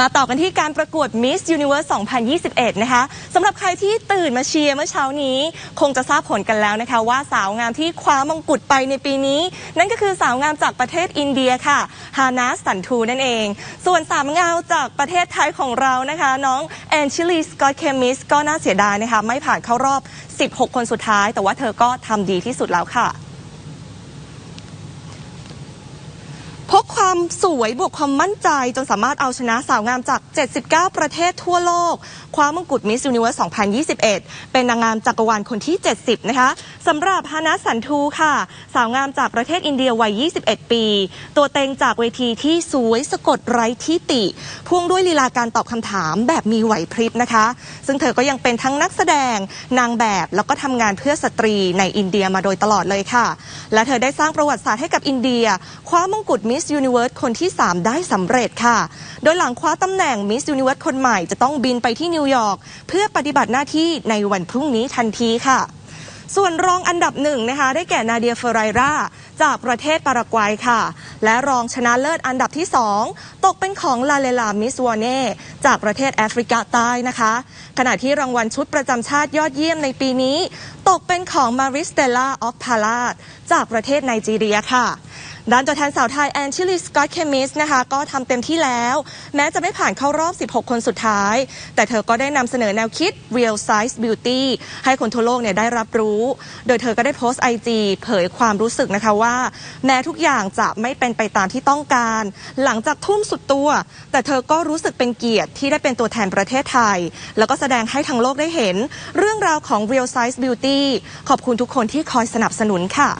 มาต่อกันที่การประกวด Miss Universe 2021 นะคะสำหรับใครที่ตื่นมาเชียร์เมื่อเช้านี้ คงจะทราบผลกันแล้วนะคะ ว่าสาวงามที่คว้ามงกุฎไปในปีนี้ นั่นก็คือสาวงามจากประเทศอินเดียค่ะฮานาสันทูนั่นเอง ส่วนสาวงามจากประเทศไทยของเรานะคะ น้องแอนชิลีสกอตเคมิสก็น่าเสียดายนะคะ ไม่ผ่านเข้ารอบ 16 คนสุดท้าย แต่ว่าเธอก็ทำดีที่สุดแล้วค่ะ พก ความสวยบวกความมั่นใจจนสามารถเอาชนะสาวงามจาก 79 ประเทศทั่วโลก คว้ามงกุฎมิส s u นิเว r ร์ส 2021 เป็นนางงามจักรวาลคนที่ 70 นะคะสำหรับฮานาสันทูค่ะ สาวงามจากประเทศอินเดียวัย 21 ปี ตัวเต็งจากเวทีที่สวยสะกดไร้ที่ติ พ่วงด้วยลีลาการตอบคำถามแบบมีไหวพริบนะคะ ซึ่งเธอก็ยังเป็นทั้งนักแสดงนางแบบแล้วก็ทำงานเพื่อสตรีในอินเดียมาโดยตลอดเลยค่ะ และเธอได้สร้างประวัติศาสตร์ให้กับอินเดีย คว้ามงกุฎมิส s u นิเว r ร์สคนที่ 3 ได้สำเร็จค่ะ โดยหลังคว้าตำแหน่งมิส s u นิเว r ร์สคนใหม่จะต้องบินไปที่นิวยอร์กเพื่อปฏิบัติหน้าที่ในวันพรุ่งนี้ทันทีค่ะส่วนรองอันดับหนึ่งนะคะได้แก่นาเดียเฟอร์ไรราจากประเทศปารากวัยค่ะ และรองชนะเลิศอันดับที่ 2 ตกเป็นของลาเลลามิสวอเน่จากประเทศแอฟริกาใต้นะคะ ขณะที่รางวัลชุดประจำชาติยอดเยี่ยมในปีนี้ ตกเป็นของมาริสเตล่าออฟพาลาดจากประเทศไนจีเรียค่ะ ด้านตัวแทนสาวไทยแอนชิลีสกอตเคมิสนะคะก็ทำเต็มที่แล้ว แม้จะไม่ผ่านเข้ารอบ 16 คนสุดท้าย แต่เธอก็ได้นำเสนอแนวคิด Real Size Beauty ให้คนทั่วโลกเนี่ยได้รับรู้ โดยเธอก็ได้โพสต์ IG เผยความรู้สึกนะคะว่า แม้ทุกอย่างจะไม่เป็นไปตามที่ต้องการ หลังจากทุ่มสุดตัว แต่เธอก็รู้สึกเป็นเกียรติที่ได้เป็นตัวแทนประเทศไทย แล้วก็แสดงให้ทั้งโลกได้เห็น เรื่องราวของ Real Size Beauty ขอบคุณทุกคนที่คอยสนับสนุนค่ะ